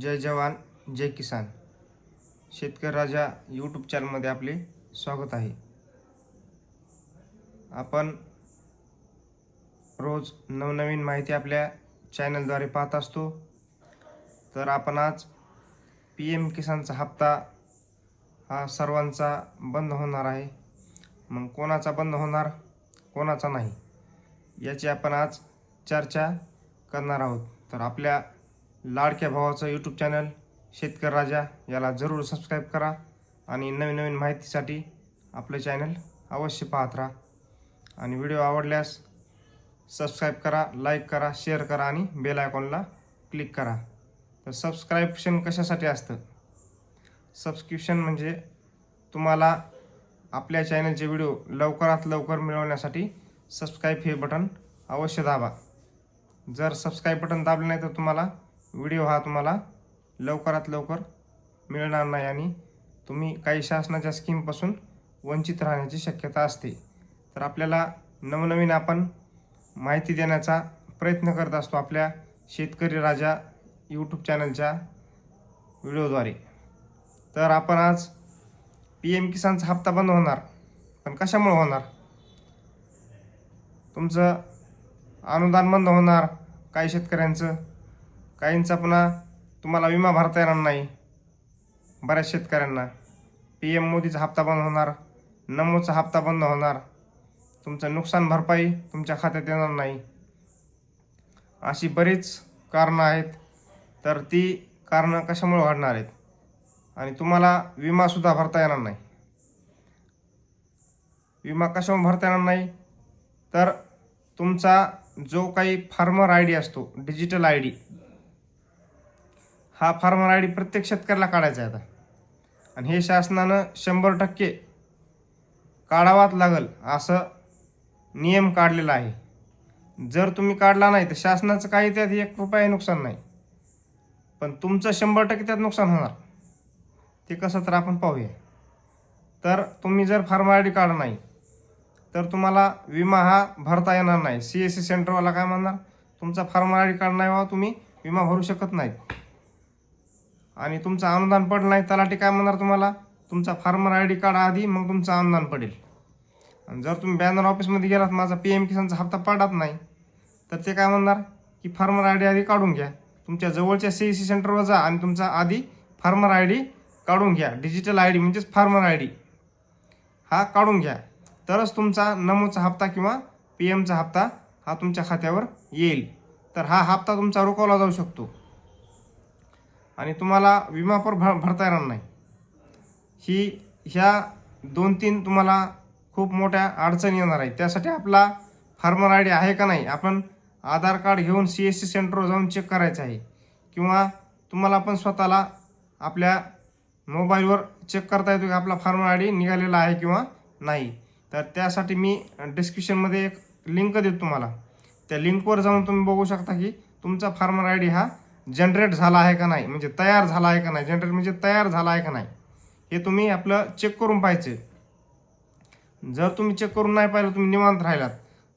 जय जवान जय किसान. शेतकरी राजा यूट्यूब चॅनलमध्ये आपले स्वागत आहे. आपण रोज नवनवीन माहिती आपल्या चॅनलद्वारे पाहत असतो. तर आपण आज पी एम किसानचा हप्ता हा सर्वांचा बंद होणार आहे. मग कोणाचा बंद होणार कोणाचा नाही याची आपण आज चर्चा करणार आहोत. तर आपल्या लाडक्या भावाचं यूट्यूब चॅनल शेतकरी राजा याला जरूर सबस्क्राईब करा आणि नवीन नवीन माहितीसाठी आपलं चॅनल अवश्य पाहत राहा. आणि व्हिडिओ आवडल्यास सबस्क्राईब करा लाईक करा शेअर करा आणि बेल आयकॉनला क्लिक करा. तर सबस्क्राईप्शन कशासाठी असतं? सबस्क्रिप्शन म्हणजे तुम्हाला आपल्या चॅनलचे व्हिडिओ लवकरात लवकर मिळवण्यासाठी सबस्क्राईब हे बटन अवश्य दाबा. जर सबस्क्राईब बटन दाबलं नाही तर तुम्हाला व्हिडिओ हा तुम्हाला लवकरात लवकर मिळणार नाही आणि तुम्ही काही शासनाच्या स्कीमपासून वंचित राहण्याची शक्यता असते. तर आपल्याला नवनवीन आपण माहिती देण्याचा प्रयत्न करत असतो आपल्या शेतकरी राजा यूट्यूब चॅनलच्या व्हिडिओद्वारे. तर आपण आज पी एम किसानचा हप्ता बंद होणार पण कशामुळे होणार? तुमचं अनुदान बंद होणार काही शेतकऱ्यांचं काहींचा पुन्हा तुम्हाला विमा भरता येणार नाही. बऱ्याच शेतकऱ्यांना. पी एम मोदीचा हप्ता बंद होणार. नमोचा हप्ता बंद होणार. तुमचं नुकसान भरपाई तुमच्या खात्यात येणार नाही. अशी बरीच कारणं आहेत. तर ती कारणं कशामुळे वाढणार आहेत? आणि तुम्हाला विमासुद्धा भरता येणार नाही. विमा कशामुळे भरता येणार नाही? तर तुमचा जो काही फार्मर आय डी असतो डिजिटल आय डी हा फार्मर आय डी प्रत्येक शेतकऱ्याला काढायचा आहे आता. आणि हे शासनानं शंभर टक्के काढावाच लागल असं नियम काढलेला आहे. जर तुम्ही काढला नाही तर शासनाचं काही त्यात एक रुपया नुकसान नाही. पण तुमचं शंभर टक्के त्यात नुकसान होणार. ते कसं तर आपण पाहूया. तर तुम्ही जर फार्मर आय डी काढ नाही तर तुम्हाला विमा हा भरता येणार नाही. सी एस सी सेंटरवाला काय म्हणणार? तुमचा फार्मर आय डी कार्ड नाही व्हा तुम्ही विमा भरू शकत नाहीत. आणि तुमचं अनुदान पडलं नाही तलाठी काय म्हणणार तुम्हाला? तुमचा फार्मर आय डी कार्ड आधी मग तुमचं अनुदान पडेल. आणि जर तुम्ही बॅनर ऑफिसमध्ये गेलात माझा पी एम किसानचा हप्ता पडत नाही तर ते काय म्हणणार? की फार्मर आय डी आधी काढून घ्या. तुमच्या जवळच्या सी सी सेंटरवर जा आणि तुमचा आधी फार्मर आय डी काढून घ्या. डिजिटल आय डी म्हणजेच फार्मर आय डी. हा काढून घ्या. तरच तुमचा नमोचा हप्ता किंवा पी एमचा हप्ता हा तुमच्या खात्यावर येईल. तर हा हप्ता तुमचा रोखवला जाऊ शकतो. आणि तुम्हाला विमा पण भर भरता येणार नाही. ही ह्या दोन तीन तुम्हाला खूप मोठ्या अडचणी येणार आहेत. त्यासाठी आपला फार्मर आय डी आहे का नाही आपण आधार कार्ड घेऊन सी एस सी सेंटरवर जाऊन चेक करायचं आहे. किंवा तुम्हाला पण स्वतःला आपल्या मोबाईलवर चेक करता येतो की आपला फार्मर आय डी निघालेला आहे किंवा नाही. तर त्यासाठी मी डिस्क्रिप्शनमध्ये एक लिंक देतो तुम्हाला. त्या लिंकवर जाऊन तुम्ही बघू शकता की तुमचा फार्मर आय डी हा जनरेट झाला आहे का नाही? म्हणजे तयार झाला आहे का नाही? जनरेट म्हणजे तयार झाला आहे का नाही? हे तुम्ही आपलं चेक करून पाहायचं. जर तुम्ही चेक करून नाही पाहिलं तुम्ही निवांत राहिलात.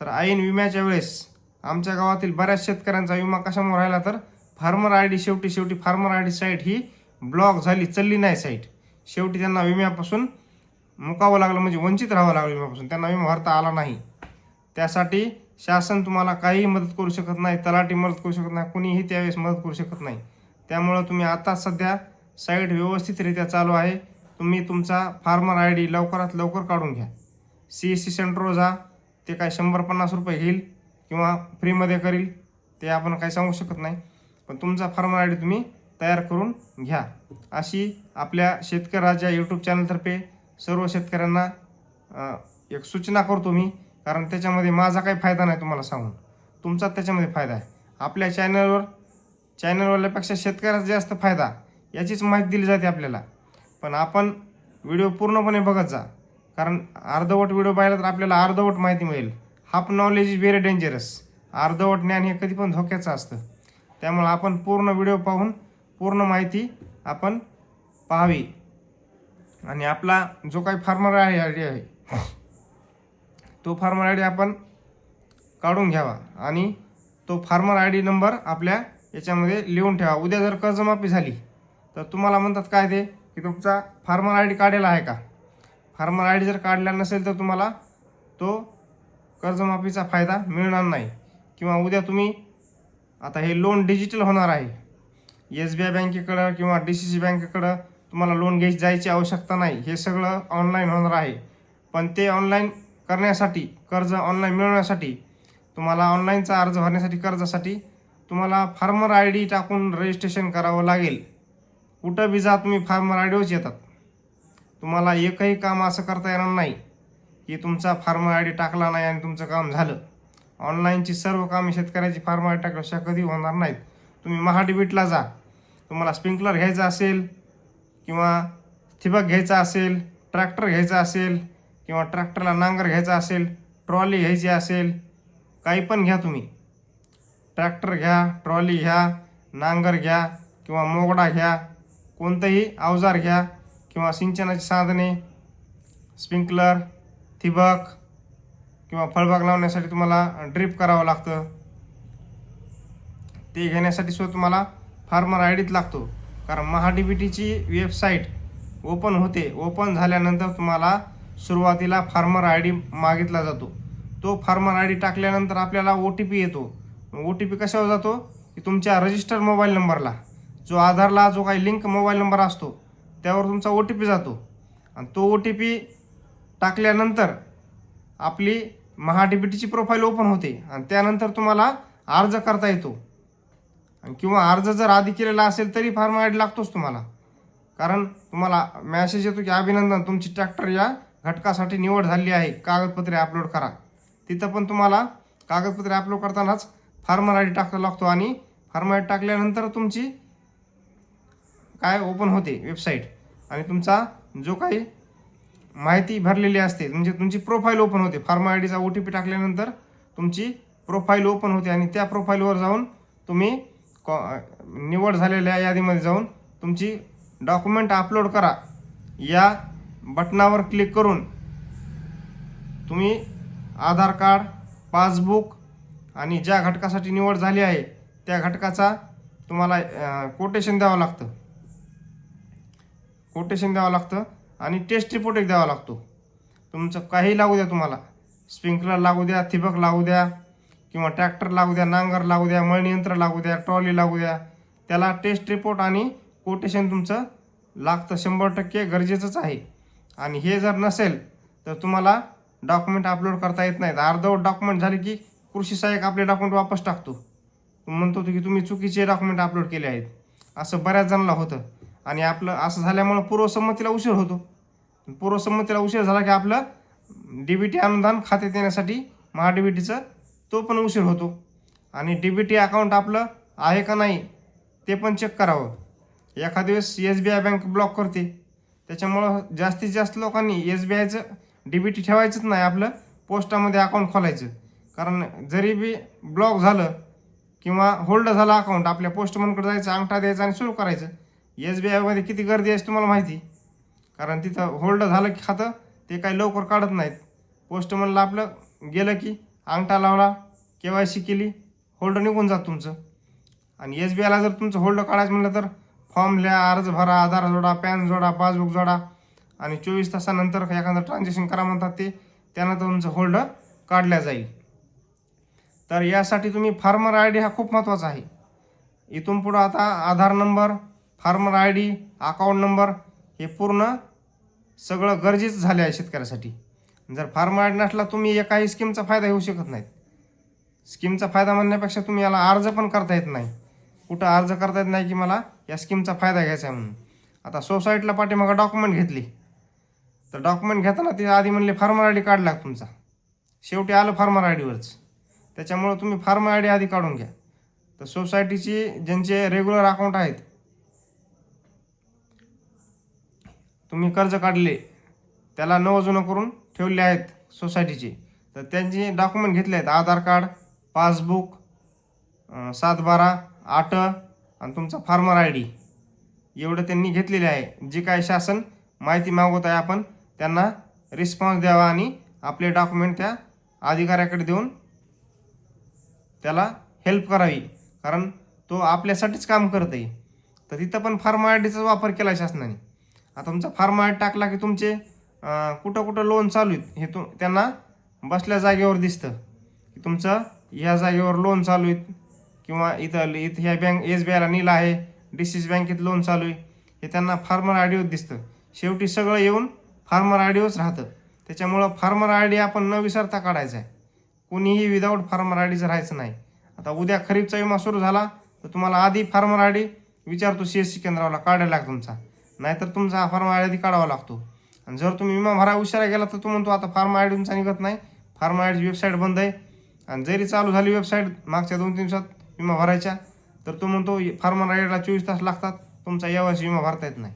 तर ऐन विम्याच्या वेळेस आमच्या गावातील बऱ्याच शेतकऱ्यांचा विमा कशामुळे राहिला तर? फार्मर आय डी शेवटी शेवटी फार्मर आय डी साईट ही ब्लॉक झाली चालली नाही साईट. शेवटी त्यांना विम्यापासून मुकावं लागलं म्हणजे वंचित राहावं लागलं विम्यापासून. त्यांना विमा भरता आला नाही. त्यासाठी शासन तुम्हाला काहीही मदत करू शकत नाही तलाठी मदत करू शकत नाही कुणीही त्यावेळेस मदत करू शकत नाही. त्यामुळं तुम्ही आता सध्या साईट व्यवस्थितरित्या चालू आहे. तुम्ही तुमचा फार्मर आय डी लवकरात लवकर काढून घ्या. सी एस सी सेंटरवर जा ते काय शंभर पन्नास रुपये घेईल किंवा फ्रीमध्ये करील ते आपण काही सांगू शकत नाही. पण तुमचा फार्मर आय डी तुम्ही तयार करून घ्या. अशी आपल्या शेतकऱ्याच्या यूट्यूब चॅनलतर्फे सर्व शेतकऱ्यांना एक सूचना करतो मी. कारण त्याच्यामध्ये माझा काही फायदा नाही तुम्हाला सांगून. तुमचा त्याच्यामध्ये फायदा आहे. आपल्या चॅनलवर चॅनलवाल्यापेक्षा शेतकऱ्याचा जास्त फायदा याचीच माहिती दिली जाते आपल्याला. पण आपण व्हिडिओ पूर्णपणे बघत जा. कारण अर्धवट व्हिडिओ पाहिला तर आपल्याला अर्धवट माहिती मिळेल. Half knowledge is very dangerous अर्धवट ज्ञान हे कधी पण धोक्याचं असतं. त्यामुळे आपण पूर्ण व्हिडिओ पाहून पूर्ण माहिती आपण पाहावी. आणि आपला जो काही फार्मर आहे आहे तो फार्मर आय डी आपण काढून घ्यावा. आणि तो फार्मर आय डी नंबर आपल्या याच्यामध्ये लिहून ठेवा. उद्या जर कर्जमाफी झाली तर तुम्हाला म्हणतात काय ते? की तुमचा फार्मर आय डी काढलेला आहे का? फार्मर आय डी जर काढला नसेल तर तुम्हाला तो कर्जमाफीचा फायदा मिळणार नाही. किंवा उद्या तुम्ही आता हे लोन डिजिटल होणार आहे. एस बी आय बँकेकडं किंवा डी सी सी बँकेकडं तुम्हाला लोन घ्यायची जायची आवश्यकता नाही. हे सगळं ऑनलाईन होणार आहे. पण ते ऑनलाईन करण्यासाठी कर्ज ऑनलाईन मिळवण्यासाठी तुम्हाला ऑनलाईनचा अर्ज भरण्यासाठी कर्जासाठी तुम्हाला फार्मर आय डी टाकून रजिस्ट्रेशन करावं लागेल. कुठं बी जा तुम्ही फार्मर आय डीवरच येतात. तुम्हाला एकही काम असं करता येणार नाही की तुमचा फार्मर आय डी टाकला नाही आणि तुमचं काम झालं. ऑनलाईनची सर्व कामे शेतकऱ्याची फार्मर आय डी टाकल्याशिवाय कधी होणार नाहीत. तुम्ही महाडीबीटला जा. तुम्हाला स्प्रिंकलर घ्यायचा असेल किंवा ठिबक घ्यायचा असेल ट्रॅक्टर घ्यायचा असेल किंवा ट्रॅक्टरला नांगर घ्यायचा असेल ट्रॉली घ्यायची असेल काही पण घ्या तुम्ही. ट्रॅक्टर घ्या ट्रॉली घ्या नांगर घ्या किंवा मोगडा घ्या कोणतंही अवजार घ्या किंवा सिंचनाची साधने स्प्रिंकलर ठिबक किंवा फळबाग लावण्यासाठी तुम्हाला ड्रिप करावं लागतं. ते घेण्यासाठी सुद्धा तुम्हाला फार्मर आय डीच लागतो. कारण महाडीबीटीची वेबसाईट ओपन होते. ओपन झाल्यानंतर तुम्हाला सुरुवातीला फार्मर आय डी मागितला जातो. तो फार्मर आय डी टाकल्यानंतर आपल्याला ओ टी पी येतो. ओ टी पी कशावर जातो? की तुमच्या रजिस्टर मोबाईल नंबरला. जो आधारला जो काही लिंक मोबाईल नंबर असतो त्यावर तुमचा ओ टी पी जातो. आणि तो ओ टी पी टाकल्यानंतर आपली महाडीबीटीची प्रोफाईल ओपन होते आणि त्यानंतर तुम्हाला अर्ज करता येतो. आणि किंवा अर्ज जर आधी केलेला असेल तरी फार्म आय डी लागतोच तुम्हाला. कारण तुम्हाला मॅसेज येतो की अभिनंदन तुमची ट्रॅक्टर या घटकासाठी निवड झाली आहे. कागदपत्रे अपलोड करा. तिथं पण तुम्हाला कागदपत्रे अपलोड करतानाच फार्मर आय डी टाकावा लागतो आणि फार्मर आय डी टाकल्यानंतर तुमची काय ओपन होते वेबसाईट आणि तुमचा जो काही माहिती भरलेली असते म्हणजे तुमची प्रोफाईल ओपन होते. फार्मा आय डीचा ओ टी पी टाकल्यानंतर तुमची प्रोफाईल ओपन होते आणि त्या प्रोफाईलवर जाऊन तुम्ही कॉ निवड झालेल्या यादीमध्ये जाऊन तुमची डॉक्युमेंट अपलोड करा. या बटनावर क्लिक करून तुम्ही आधार कार्ड पासबुक आणि ज्या घटकासाठी निवड झाली आहे त्या घटकाचा तुम्हाला कोटेशन द्यावं लागतं. कोटेशन द्यावं लागतं आणि टेस्ट रिपोर्ट एक द्यावा लागतो. तुमचं काही लागू द्या तुम्हाला. स्प्रिंकलर लागू द्या ठिबक लागू द्या किंवा ट्रॅक्टर लागू द्या नांगर लागू द्या मळणी यंत्र लागू द्या ट्रॉली लागू द्या. त्याला टेस्ट रिपोर्ट आणि कोटेशन तुमचं लागतं. शंभर टक्के गरजेचंच आहे. आणि हे जर नसेल तर तुम्हाला डॉक्युमेंट अपलोड करता येत नाहीत अर्धवट डॉक्युमेंट झाले की कृषी सहाय्यक आपले डॉक्युमेंट वापस टाकतो. म्हणतो की तुम्ही चुकीचे डॉक्युमेंट अपलोड केले आहेत. असं बऱ्याच जणांना होतं. आणि आपलं असं झाल्यामुळं पूर्वसंमतीला उशीर होतो. पूर्वसंमतीला उशीर झाला की आपलं डी बी टी अनुदान खात्यात येण्यासाठी महा डी बी टीचं तो पण उशीर होतो. आणि डी बी टी अकाउंट आपलं आहे का नाही ते पण चेक करावं. एखाद्या वेळेस S B I bank block करते. त्याच्यामुळं जास्तीत जास्त लोकांनी एस बी आयचं डी बी टी ठेवायचंच नाही आपलं पोस्टामध्ये अकाउंट खोलायचं. कारण जरी बी ब्लॉक झालं किंवा होल्ड झालं अकाउंट आपल्या पोस्टमनकडे जायचं अंगठा द्यायचा आणि सुरू करायचं एस बी आयमध्ये किती गर्दी आहे तुम्हाला माहिती? कारण तिथं होल्ड झालं की खातं ते काही लवकर काढत नाहीत. पोस्टमनला आपलं गेलं की अंगठा लावला के वाय सी केली होल्ड निघून जात तुमचं. आणि एस बी आयला जर तुमचं होल्ड काढायचं म्हटलं तर फॉर्म लिहा अर्ज भरा आधार जोडा पॅन जोडा पासबुक जोडा आणि चोवीस तासानंतर एखादं ट्रान्झॅक्शन करा म्हणतात ते त्यानंतर तुमचं होल्ड काढल्या जाईल. तर यासाठी तुम्ही फार्मर आय डी हा खूप महत्त्वाचा आहे. इथून पुढं आता Aadhaar number farmer I D account number हे पूर्ण सगळं गरजेचं झाले आहे शेतकऱ्यासाठी. जर फार्मर आय डी नसला तुम्ही एकाही स्कीमचा फायदा घेऊ शकत नाहीत. स्कीमचा फायदा म्हणण्यापेक्षा तुम्ही याला अर्ज पण करता येत नाही. कुठं अर्ज करता येत नाही की मला या स्कीमचा फायदा घ्यायचा आहे म्हणून. आता सोसायटीला पाठीमागं डॉक्युमेंट घेतली. तर डॉक्युमेंट घेताना ते आधी म्हणले फार्मर आय डी काढला तुमचा. शेवटी आलं फार्मर आय डीवरच त्याच्यामुळं तुम्ही फार्मर आय डी आधी काढून घ्या. तर सोसायटीची ज्यांचे रेग्युलर अकाउंट आहेत तुम्ही कर्ज काढले त्याला नवजुनं करून ठेवले आहेत सोसायटीचे तर त्यांचे डॉक्युमेंट घेतले आहेत. आधार कार्ड पासबुक सातबारा सात बारा आठ आणि तुमचा फार्मर आय डी. एवढं त्यांनी घेतलेले आहे. जे काय शासन माहिती मागवत आहे आपण त्यांना रिस्पॉन्स द्यावा आणि आपले डॉक्युमेंट त्या अधिकाऱ्याकडे देऊन त्याला हेल्प करावी. कारण तो आपल्यासाठीच काम करत आहे. तर तिथं पण फार्मा आय डीचा वापर केला शासनाने. आता तुमचा फार्मा आय टाकला की तुमचे कुठं कुठं लोन चालू आहेत हे तु त्यांना बसल्या जागेवर दिसतं. की तुमचं ह्या जागेवर लोन चालू आहेत. किंवा इथं इथं ह्या बँक एस बी आयला नील आहे डी सी सी बँकेत लोन चालू आहे. हे त्यांना फार्मर आय डीवर दिसतं. शेवटी सगळं येऊन फार्मर आय डीवरच राहतं. त्याच्यामुळं फार्मर आय डी आपण न विसरता काढायचा आहे कोणीही विदाऊट फार्मर आय डीचं राहायचं नाही. आता उद्या खरीपचा विमा सुरू झाला तर तुम्हाला आधी फार्मर आय डी विचारतो सी एस सी केंद्राला काढायला लागतो तुमचा. नाहीतर तुमचा हा फार्मर आय डी काढावा लागतो. आणि जर तुम्ही विमा भरा उशिरा गेला तर तो म्हणतो आता फार्म आय डी तुमचा निघत नाही. फार्मर आय डीची वेबसाईट बंद आहे. आणि जरी चालू झाली वेबसाईट मागच्या दोन तीन दिवसात विमा भरायच्या तर तो म्हणतो फार्मर आय डीला चोवीस तास लागतात. तुमचा यावेळेस विमा भरता येत नाही.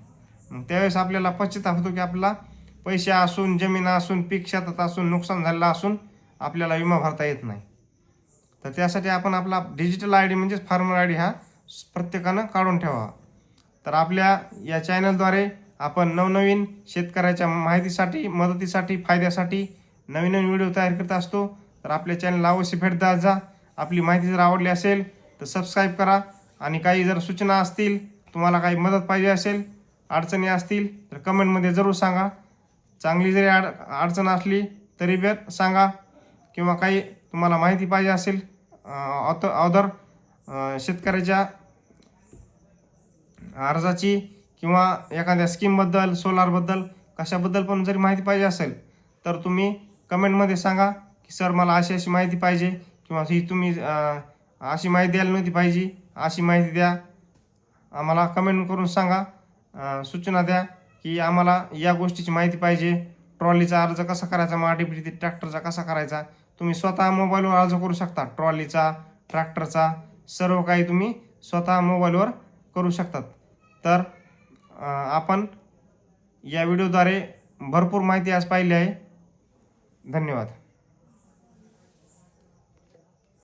मग त्यावेळेस आपल्याला पश्चिताप होतो की आपला पैसे असून जमीन असून पीक शेतात असून नुकसान झालेलं असून आपल्याला विमा भरता येत नाही. तर त्यासाठी आपण आपला डिजिटल आय डी म्हणजेच फार्मर आय डी हा प्रत्येकानं काढून ठेवावा. तर आपल्या या चॅनलद्वारे आपण नवनवीन शेतकऱ्याच्या माहितीसाठी मदतीसाठी फायद्यासाठी नवीन नवीन व्हिडिओ तयार करत असतो. तर आपल्या चॅनलला अवश्य भेट द्या जा. आपली माहिती जर आवडली असेल तर सबस्क्राईब करा. आणि काही जर सूचना असतील तुम्हाला काही मदत पाहिजे असेल अडचणी असतील तर कमेंटमध्ये जरूर सांगा. चांगली जरी अड अडचण असली तरी बी सांगा. किंवा काही तुम्हाला माहिती पाहिजे असेल अत अदर शेतकऱ्याच्या अर्जाची किंवा एखाद्या स्कीमबद्दल सोलारबद्दल कशाबद्दल पण जरी माहिती पाहिजे असेल तर तुम्ही कमेंटमध्ये सांगा की सर मला अशी अशी माहिती पाहिजे किंवा ही तुम्ही अशी माहिती द्यायला नव्हती पाहिजे. अशी माहिती द्या. आम्हाला कमेंट करून सांगा. सूचना द्या की आम्हाला या गोष्टीची माहिती पाहिजे. ट्रॉलीचा अर्ज कसा करायचा? माटीपिटी ट्रॅक्टरचा कसा करायचा? तुम्ही स्वतः मोबाईलवर अर्ज करू शकता. ट्रॉलीचा ट्रॅक्टरचा सर्व काही तुम्ही स्वतः मोबाईलवर करू शकतात. तर आपण या व्हिडिओद्वारे भरपूर माहिती आज पाहिली आहे. धन्यवाद.